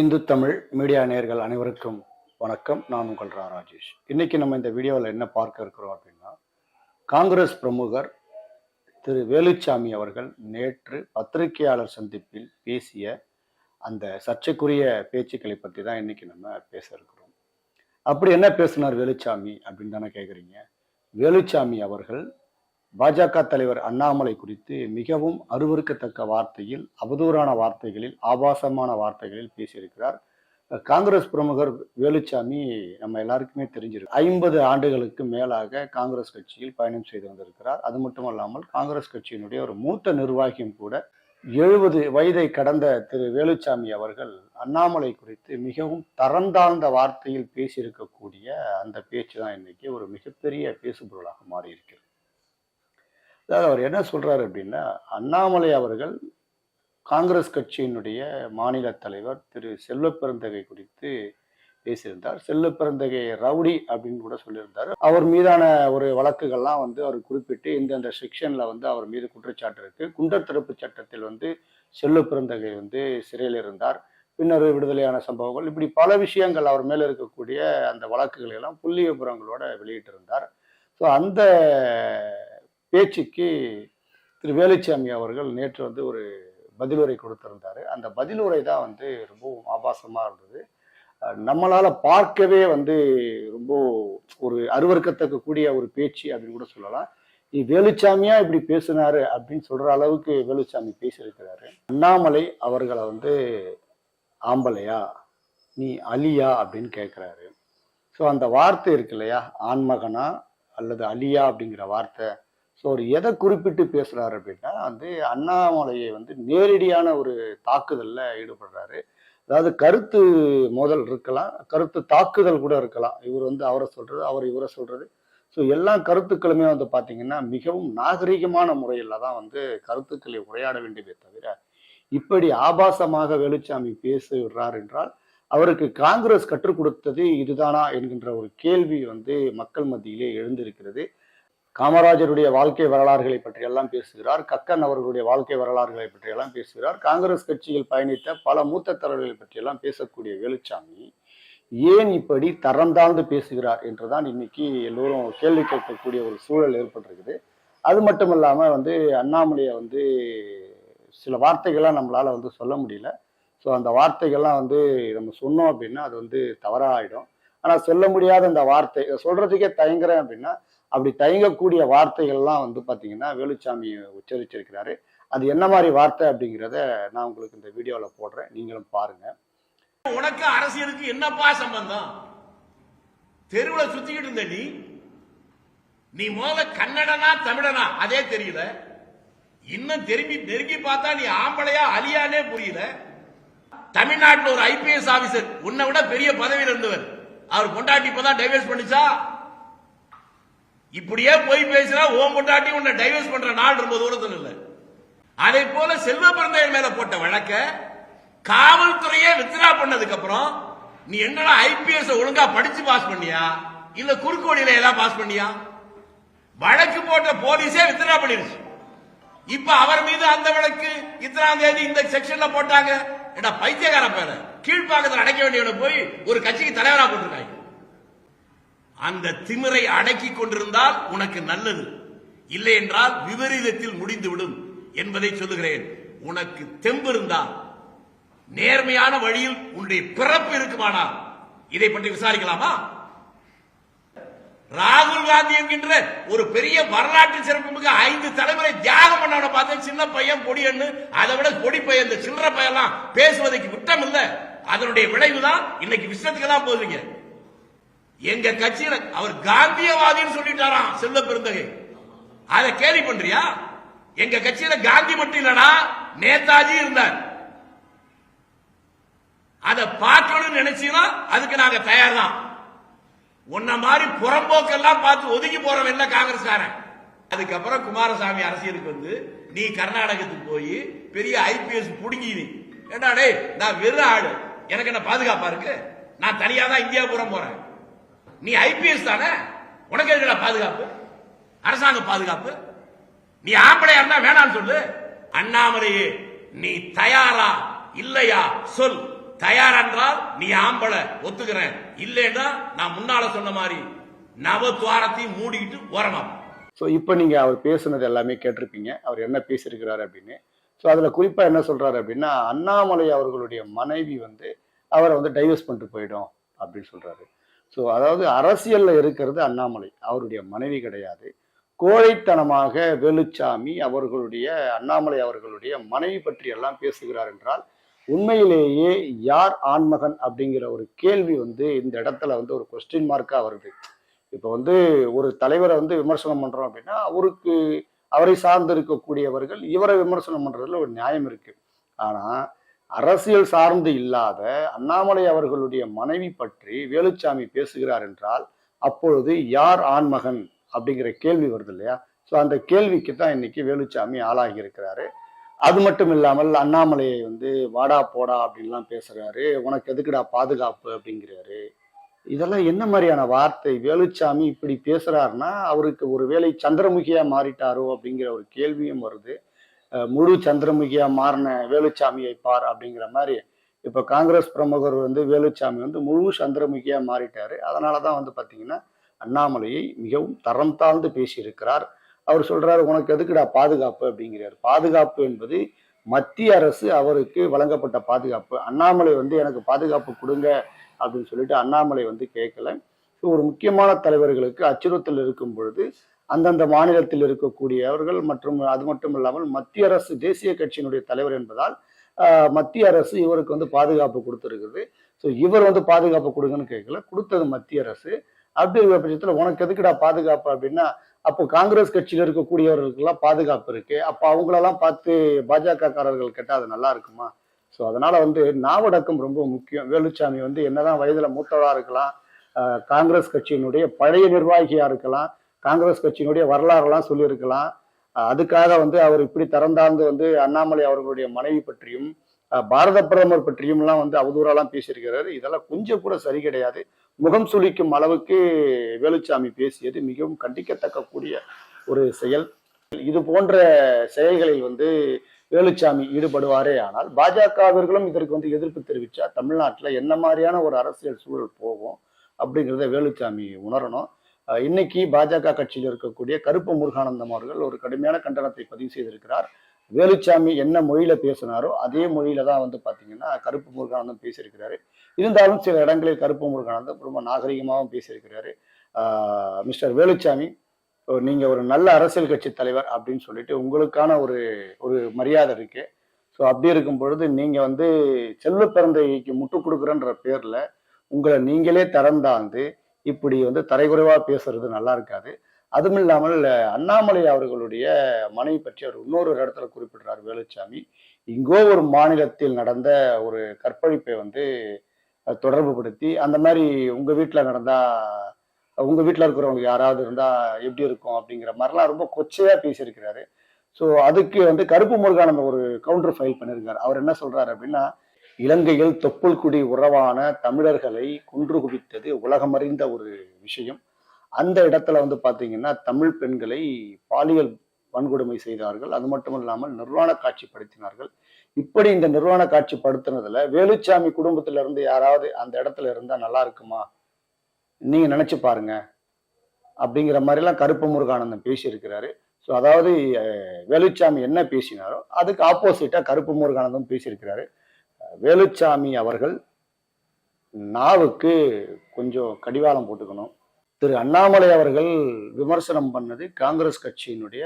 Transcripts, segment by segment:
Hindu Tamil media நேயர்கள் அனைவருக்கும் வணக்கம். நான் உங்கள் ரா ராஜேஷ். இன்னைக்கு நம்ம இந்த வீடியோவில் என்ன பார்க்க இருக்கிறோம் அப்படின்னா காங்கிரஸ் பிரமுகர் திரு வேலுச்சாமி அவர்கள் நேற்று பத்திரிகையாளர் சந்திப்பில் பேசிய அந்த சர்ச்சைக்குரிய பேச்சுக்களை பற்றி தான் இன்னைக்கு நம்ம பேச இருக்கிறோம். அப்படி என்ன பேசினார் வேலுச்சாமி அப்படின்னு தானே கேட்குறீங்க வேலுச்சாமி அவர்கள் பாஜக தலைவர் அண்ணாமலை குறித்து மிகவும் அருவருக்கத்தக்க வார்த்தையில் அவதூறான வார்த்தைகளில் ஆபாசமான வார்த்தைகளில் பேசியிருக்கிறார். காங்கிரஸ் பிரமுகர் வேலுச்சாமி நம்ம எல்லாருக்குமே தெரிஞ்சிருக்கு. ஐம்பது ஆண்டுகளுக்கு மேலாக காங்கிரஸ் கட்சியில் பயணம் செய்து வந்திருக்கிறார். அது மட்டுமல்லாமல் காங்கிரஸ் கட்சியினுடைய ஒரு மூத்த நிர்வாகியும் கூட எழுபது வயதை கடந்த திரு வேலுச்சாமி அவர்கள் அண்ணாமலை குறித்து மிகவும் தரந்தாழ்ந்த வார்த்தையில் பேசியிருக்கக்கூடிய அந்த பேச்சு தான் இன்னைக்கு ஒரு மிகப்பெரிய பேசுபொருளாக மாறியிருக்கிறது. அதாவது அவர் என்ன சொல்கிறார் அப்படின்னா அண்ணாமலை அவர்கள் காங்கிரஸ் கட்சியினுடைய மாநில தலைவர் திரு செல்வ குறித்து பேசியிருந்தார். செல்வ ரவுடி அப்படின்னு கூட சொல்லியிருந்தார். அவர் மீதான ஒரு வழக்குகள்லாம் வந்து அவர் குறிப்பிட்டு இந்தந்த செக்ஷனில் வந்து அவர் மீது குற்றச்சாட்டு இருக்குது குண்டர் தடுப்பு சட்டத்தில் வந்து செல்வ வந்து சிறையில் இருந்தார். பின்னர் விடுதலையான சம்பவங்கள். இப்படி பல விஷயங்கள் அவர் மேலே இருக்கக்கூடிய அந்த வழக்குகளை எல்லாம் புள்ளி விபரங்களோட வெளியிட்டிருந்தார். ஸோ அந்த பேச்சுக்கு திரு வேலுச்சாமி அவர்கள் நேற்று வந்து ஒரு பதிலுரை கொடுத்திருந்தாரு. அந்த பதிலுரை தான் வந்து ரொம்பவும் ஆபாசமாக இருந்தது. நம்மளால் பார்க்கவே வந்து ரொம்ப ஒரு அருவருக்கத்தக்க கூடிய ஒரு பேச்சு அப்படின்னு கூட சொல்லலாம். நீ வேலுச்சாமியா இப்படி பேசினாரு? அப்படின்னு சொல்ற அளவுக்கு வேலுச்சாமி பேசியிருக்கிறாரு. அண்ணாமலை அவர்களை வந்து ஆம்பளையா? நீ அலியா அப்படின்னு கேட்குறாரு. ஸோ அந்த வார்த்தை இருக்கு இல்லையா? ஆண்மகனா அல்லது அலியா அப்படிங்கிற வார்த்தை? ஸோ அவர் எதை குறிப்பிட்டு பேசுறாரு அப்படின்னா வந்து அண்ணாமலையை வந்து நேரடியான ஒரு தாக்குதலில் ஈடுபடுறாரு. அதாவது கருத்து மோதல் இருக்கலாம் கருத்து தாக்குதல் கூட இருக்கலாம். இவர் வந்து அவரை சொல்றது அவர் இவரை சொல்றது. ஸோ எல்லா கருத்துக்களுமே வந்து பார்த்தீங்கன்னா மிகவும் நாகரிகமான முறையில் தான் வந்து கருத்துக்களை உரையாட வேண்டியதே தவிர இப்படி ஆபாசமாக வேலுச்சாமி பேசுகிறார் என்றால் அவருக்கு காங்கிரஸ் கற்றுக் கொடுத்தது இதுதானா என்கின்ற ஒரு கேள்வி வந்து மக்கள் மத்தியிலே எழுந்திருக்கிறது. காமராஜருடைய வாழ்க்கை வரலாறுகளை பற்றியெல்லாம் பேசுகிறார். கக்கன் அவர்களுடைய வாழ்க்கை வரலாறுகளை பற்றியெல்லாம் பேசுகிறார். காங்கிரஸ் கட்சியில் பயணித்த பல மூத்த தலைவர்களை பற்றியெல்லாம் பேசக்கூடிய வேலுச்சாமி ஏன் இப்படி தரம் தாழ்ந்து பேசுகிறார் என்றுதான் இன்னைக்கு எல்லோரும் கேள்வி கேட்கக்கூடிய ஒரு சூழல் ஏற்பட்டிருக்குது. அது மட்டும் இல்லாம வந்து அண்ணாமலையை வந்து சில வார்த்தைகள்லாம் நம்மளால வந்து சொல்ல முடியல. ஸோ அந்த வார்த்தைகள்லாம் வந்து நம்ம சொன்னோம் அப்படின்னா அது வந்து தவறாயிடும். ஆனால் சொல்ல முடியாத அந்த வார்த்தை. இதை சொல்றதுக்கே தயங்குறேன் அப்படின்னா அப்படி தயங்கக்கூடிய வார்த்தைகள்லாம் வந்து பார்த்தீங்கன்னா வேலுச்சாமி உச்சரிச்சிருக்கிறாரு. அது என்ன மாதிரி வார்த்தை அப்படிங்கிறத நான் உங்களுக்கு இந்த வீடியோவில் போடுறேன். நீங்களும் பாருங்க. உனக்கு அரசியலுக்கு என்னப்பா சம்பந்தம்? தெருவில் சுத்திக்கிட்டு இருந்த நீ நீ முதல்ல கன்னடனா தமிழனா? அதே தெரியல. இன்னும் திரும்பி நெருங்கி பார்த்தா நீ ஆம்பளையா அலியானே புரியல. தமிழ்நாட்டில் ஒரு ஐபிஎஸ் ஆபீசர் உன்னை விட பெரிய பதவியில் இருந்தவர். அவர் பொண்டாட்டி இப்பதான் டைவர்ஸ் பண்ணிச்சா? இப்படியே போய் பேசினா ஓம் பொண்டாட்டி உன்னை டைவர்ஸ் பண்ற நாள் ரொம்ப தூரத்தில் இல்லை அதே போல செல்வ பிறந்தையர் மேல போட்ட வழக்க காவல்துறையே வித்ரா பண்ணதுக்கு அப்புறம் நீ என்னடா ஐபிஎஸ் ஒழுங்கா படிச்சு பாஸ் பண்ணியா? இல்ல குறுக்கு வழியில ஏதாவது பாஸ் பண்ணியா? வழக்கு போட்ட போலீஸே வித்ரா பண்ணிருச்சு. இப்ப அவர் மீது அந்த வழக்கு இத்தனாம் தேதி இந்த செக்ஷன்ல போட்டாங்க. ஏடா பைத்தியக்கார பேர. கீழ்ப்பாக்கத்தில் அடைக்க வேண்டியவனை போய் ஒரு கட்சிக்கு தலைவராக போட்டிருக்காங்க. அந்த திமிரை அடக்கி கொண்டிருந்தால் உனக்கு நல்லது. இல்லை என்றால் விபரீதத்தில் முடிந்துவிடும் என்பதை சொல்லுகிறேன். உனக்கு தெம்பு இருந்தால் நேர்மையான வழியில் உன்னுடைய பிறப்பு இருக்குமானால் இதை பற்றி விசாரிக்கலாமா? ராகுல் காந்தி என்கின்ற ஒரு பெரிய வரலாற்று சிறப்புமிக்க ஐந்து தலைமுறை தியாகம் பண்ணவனை பார்த்தேன். சின்ன பையன் பொடியன்னு அதை விட பொடி பையன் இந்த சில்லற பையன்லாம் பேசுவதற்கு விட்டம் இல்லை அதனுடைய விளைவு தான் இன்னைக்கு விஷயத்துக்கு தான் போதுங்க எங்க கட்சியில அவர் காந்தியவாதின்னு சொல்லிட்டாராம் செல்வ பெருந்தகை. அதை கேள்வி பண்றியா? எங்க கட்சியில காந்தி மட்டும் இல்லனா நேதாஜி இருந்தார். அதை பார்க்கணும்னு நினைச்சீங்கன்னா அதுக்கு நாங்க தயார் தான் உன்ன மாதிரி புறம்போக்கெல்லாம் பார்த்து ஒதுங்கி போறவன் இல்ல காங்கிரஸ்காரன். அதுக்கப்புறம் குமாரசாமி அரசியலுக்கு வந்து நீ கர்நாடகத்துக்கு போய் பெரிய ஐபிஎஸ் புடுங்கி நீ ஏண்டா டேய் நான் வெறும் ஆடு. எனக்கு என்ன பாதுகாப்பா இருக்கு? நான் தனியா தான் இந்தியா புறம் போறேன். நீ ஐபிஎஸ் தானே? உனக்கு எதுக்குடா பாதுகாப்பு? அரசாங்க பாதுகாப்பு? நீ ஆம்பளையா இருந்தா வேணாம்னு சொல்லு. அண்ணாமலையே நீ தயாரா? இல்லையா? சொல். தயார் என்றால் நீ ஆம்பளை ஒத்துக்கிறேன். இல்லைன்னா நான் முன்னால சொன்ன மாதிரி நவ துவாரத்தையும் மூடிக்கிட்டு ஓரணும் ஸோ இப்போ நீங்கள் அவர் பேசுனது எல்லாமே கேட்டிருப்பீங்க. அவர் என்ன பேசியிருக்கிறாரு அப்படின்னு. ஸோ அதில் குறிப்பாக என்ன சொல்கிறாரு அப்படின்னா அண்ணாமலை அவர்களுடைய மனைவி வந்து அவரை வந்து டைவர்ஸ் பண்ணிட்டு போயிடும் அப்படின்னு சொல்கிறாரு ஸோ அதாவது அரசியலில் இருக்கிறது அண்ணாமலை. அவருடைய மனைவி கிடையாது. கோழைத்தனமாக வேலுச்சாமி அவர்களுடைய அண்ணாமலை அவர்களுடைய மனைவி பற்றி எல்லாம் பேசுகிறார் என்றால் உண்மையிலேயே யார் ஆண்மகன் அப்படிங்கிற ஒரு கேள்வி வந்து இந்த இடத்துல வந்து ஒரு கொஸ்டின் மார்க்காக வருது. இப்போ வந்து ஒரு தலைவரை வந்து விமர்சனம் பண்ணுறோம் அப்படின்னா அவருக்கு அவரை சார்ந்து இருக்கக்கூடியவர்கள் இவரை விமர்சனம் பண்றதுல ஒரு நியாயம் இருக்கு. ஆனா அரசியல் சார்ந்து இல்லாத அண்ணாமலை அவர்களுடைய மனைவி பற்றி வேலுச்சாமி பேசுகிறார் என்றால் அப்பொழுது யார் ஆண்மகன் அப்படிங்கிற கேள்வி வருது இல்லையா? ஸோ அந்த கேள்விக்கு தான் இன்னைக்கு வேலுச்சாமி ஆளாகி இருக்கிறாரு அது மட்டும் இல்லாமல் அண்ணாமலையை வந்து வாடா போடா அப்படின்லாம் பேசுறாரு. உனக்கு எதுக்குடா பாதுகாப்பு அப்படிங்கிறாரு. இதெல்லாம் என்ன மாதிரியான வார்த்தை? வேலுச்சாமி இப்படி பேசுறாருன்னா அவருக்கு ஒருவேளை சந்திரமுகியா மாறிட்டாரோ அப்படிங்கிற ஒரு கேள்வியும் வருது. முழு சந்திரமுகியா மாறின வேலுச்சாமியை பார் அப்படிங்கிற மாதிரி இப்ப காங்கிரஸ் பிரமுகர் வந்து வேலுச்சாமி வந்து முழு சந்திரமுகியா மாறிட்டாரு. அதனாலதான் வந்து பாத்தீங்கன்னா அண்ணாமலையை மிகவும் தரம் தாழ்ந்து பேசியிருக்கிறார். அவர் சொல்றாரு உனக்கு எதுக்குடா பாதுகாப்பு? அப்படிங்கிறார். பாதுகாப்பு என்பது மத்திய அரசு அவருக்கு வழங்கப்பட்ட பாதுகாப்பு. அண்ணாமலை வந்து எனக்கு பாதுகாப்பு கொடுங்க அப்படின்னு சொல்லிட்டு அண்ணாமலை வந்து கேட்கல. ஸோ ஒரு முக்கியமான தலைவர்களுக்கு அச்சுறுத்தல் இருக்கும் பொழுது அந்தந்த மாநிலத்தில் இருக்கக்கூடியவர்கள் மற்றும் அது மட்டும் இல்லாமல் மத்திய அரசு தேசிய கட்சியினுடைய தலைவர் என்பதால் ஆஹ், மத்திய அரசு இவருக்கு வந்து பாதுகாப்பு கொடுத்துருக்குது. ஸோ இவர் வந்து பாதுகாப்பு கொடுங்கன்னு கேட்கல. கொடுத்தது மத்திய அரசு. அப்படி இருக்கிற பட்சத்தில் உனக்கு எதுக்குடா பாதுகாப்பு அப்படின்னா அப்போ காங்கிரஸ் கட்சியில் இருக்கக்கூடியவர்களுக்கெல்லாம் பாதுகாப்பு இருக்கு. அப்போ அவங்களெல்லாம் பார்த்து பாஜக காரர்கள் கேட்டால் அது நல்லா இருக்குமா? ஸோ அதனால வந்து நாவடக்கம் ரொம்ப முக்கியம். வேலுச்சாமி வந்து என்னதான் வயதுல மூத்தவராக இருக்கலாம் காங்கிரஸ் கட்சியினுடைய பழைய நிர்வாகியா இருக்கலாம் காங்கிரஸ் கட்சியினுடைய வரலாறுலாம் சொல்லியிருக்கலாம். அதுக்காக வந்து அவர் இப்படி திறந்தாந்து வந்து அண்ணாமலை அவர்களுடைய மனைவி பற்றியும் பாரத பிரதமர் பற்றியும் எல்லாம் வந்து அவதூறாலாம் பேசியிருக்கிறாரு. இதெல்லாம் கொஞ்சம் கூட சரி கிடையாது. முகம் சுளிக்கும் அளவுக்கு வேலுச்சாமி பேசியது மிகவும் கண்டிக்கத்தக்க கூடிய ஒரு செயல். இது போன்ற செயல்களில் வந்து வேலுச்சாமி ஈடுபடுவாரே ஆனால் பாஜகவிர்களும் இதற்கு வந்து எதிர்ப்பு தெரிவிச்சா தமிழ்நாட்டுல என்ன மாதிரியான ஒரு அரசியல் சூழல் போகும் அப்படிங்கிறத வேலுச்சாமி உணரணும். அஹ் இன்னைக்கு பாஜக கட்சியில் இருக்கக்கூடிய கருப்பு முருகானந்தம் அவர்கள் ஒரு கடுமையான கண்டனத்தை பதிவு செய்திருக்கிறார். வேலுச்சாமி என்ன மொழியில பேசினாரோ அதே மொழியில தான் வந்து பாத்தீங்கன்னா கருப்பு முருகானந்தம் பேசியிருக்கிறாரு. இருந்தாலும் சில இடங்களில் கருப்பு முருகானந்தம் ரொம்ப நாகரிகமாகவும் பேசியிருக்கிறாரு. ஆஹ் மிஸ்டர் வேலுச்சாமி நீங்க ஒரு நல்ல அரசியல் கட்சி தலைவர் அப்படின்னு சொல்லிட்டு உங்களுக்கான ஒரு ஒரு மரியாதை இருக்கு. ஸோ அப்படி இருக்கும் பொழுது நீங்க வந்து செல்வ பிறந்தைக்கு முட்டு கொடுக்குறன்ற பேர்ல உங்களை நீங்களே திறந்தாந்து இப்படி வந்து தரைகுறைவா பேசுறது நல்லா இருக்காது. அதுவும் இல்லாமல் அண்ணாமலை அவர்களுடைய மனைவி பற்றி அவர் இன்னொரு இடத்துல குறிப்பிடுறார் வேலுச்சாமி. இங்கோ ஒரு மாநிலத்தில் நடந்த ஒரு கற்பழிப்பை வந்து தொடர்பு படுத்தி அந்த மாதிரி உங்க வீட்டுல நடந்தா உங்க வீட்டுல இருக்கிறவங்களுக்கு யாராவது இருந்தா எப்படி இருக்கும் அப்படிங்கிற மாதிரிலாம் ரொம்ப கொச்சையா பேசியிருக்கிறாரு. ஸோ அதுக்கு வந்து கருப்பு முருகானந்த ஒரு கவுண்டர் ஃபைல் பண்ணியிருக்காரு. அவர் என்ன சொல்றாரு அப்படின்னா இலங்கையில் தொப்புள் குடி உறவான தமிழர்களை கொன்று குவித்தது உலகமறிந்த ஒரு விஷயம். அந்த இடத்துல வந்து பார்த்தீங்கன்னா தமிழ் பெண்களை பாலியல் வன்கொடுமை செய்தார்கள். அது மட்டும் இல்லாமல் நிர்வாண காட்சிப்படுத்தினார்கள். இப்படி இந்த நிர்வாண காட்சிப்படுத்தினதுல வேலுச்சாமி குடும்பத்துல இருந்து யாராவது அந்த இடத்துல இருந்தா நல்லா இருக்குமா? நீங்க நினைச்சு பாருங்க. அப்படிங்கிற மாதிரிலாம் கருப்பு முருகானந்தம் பேசியிருக்கிறாரு. ஸோ அதாவது வேலுச்சாமி என்ன பேசினாரோ அதுக்கு ஆப்போசிட்டா கருப்பு முருகானந்தம் பேசியிருக்கிறாரு. வேலுச்சாமி அவர்கள் நாவுக்கு கொஞ்சம் கடிவாளம் போட்டுக்கணும். திரு அண்ணாமலை அவர்கள் விமர்சனம் பண்ணது காங்கிரஸ் கட்சியினுடைய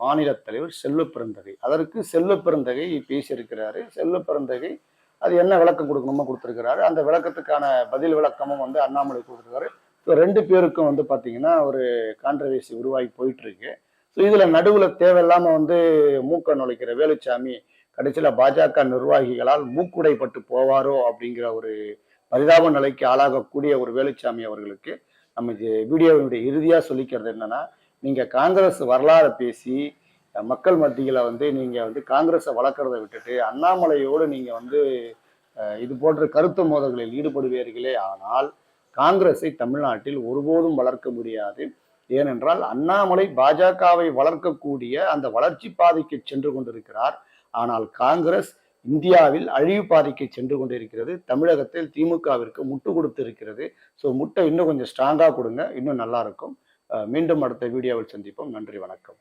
மாநில தலைவர் செல்வ பிறந்தகை அதற்கு செல்வ பிறந்தகை பேசியிருக்கிறாரு. செல்வ பிறந்தகை அது என்ன விளக்கம் கொடுக்கணுமோ கொடுத்துருக்கிறாரு. அந்த விளக்கத்துக்கான பதில் விளக்கமும் வந்து அண்ணாமலை கொடுத்துருக்காரு. ஸோ ரெண்டு பேருக்கும் வந்து பார்த்தீங்கன்னா ஒரு கான்ட்ரவர்சி உருவாகி போயிட்டு இருக்கு ஸோ இதில் நடுவில் தேவையில்லாம வந்து மூக்க நுழைக்கிற வேலுச்சாமி கடைசியில் பாஜக நிர்வாகிகளால் மூக்குடைப்பட்டு போவாரோ அப்படிங்கிற ஒரு பரிதாப நிலைக்கு ஆளாகக்கூடிய ஒரு வேலுச்சாமி அவர்களுக்கு நம்ம இது வீடியோவினுடைய இறுதியாக சொல்லிக்கிறது என்னன்னா நீங்கள் காங்கிரஸ் வரலாறு பேசி மக்கள் மத்தியில் வந்து நீங்கள் வந்து காங்கிரஸை வளர்க்குறத விட்டுட்டு அண்ணாமலையோடு நீங்கள் வந்து இது போன்ற கருத்து மோதல்களில் ஈடுபடுவீர்களே ஆனால் காங்கிரஸை தமிழ்நாட்டில் ஒருபோதும் வளர்க்க முடியாது. ஏனென்றால் அண்ணாமலை பாஜகவை வளர்க்கக்கூடிய அந்த வளர்ச்சி பாதைக்கு சென்று கொண்டிருக்கிறார். ஆனால் காங்கிரஸ் இந்தியாவில் அழிவு பாதைக்கு சென்று கொண்டிருக்கிறது. தமிழகத்தில் திமுகவிற்கு முட்டு கொடுத்து இருக்கிறது ஸோ முட்டை இன்னும் கொஞ்சம் ஸ்ட்ராங்காக கொடுங்க. இன்னும் நல்லா இருக்கும். அஹ் மீண்டும் அடுத்த வீடியோவில் சந்திப்போம். நன்றி வணக்கம்.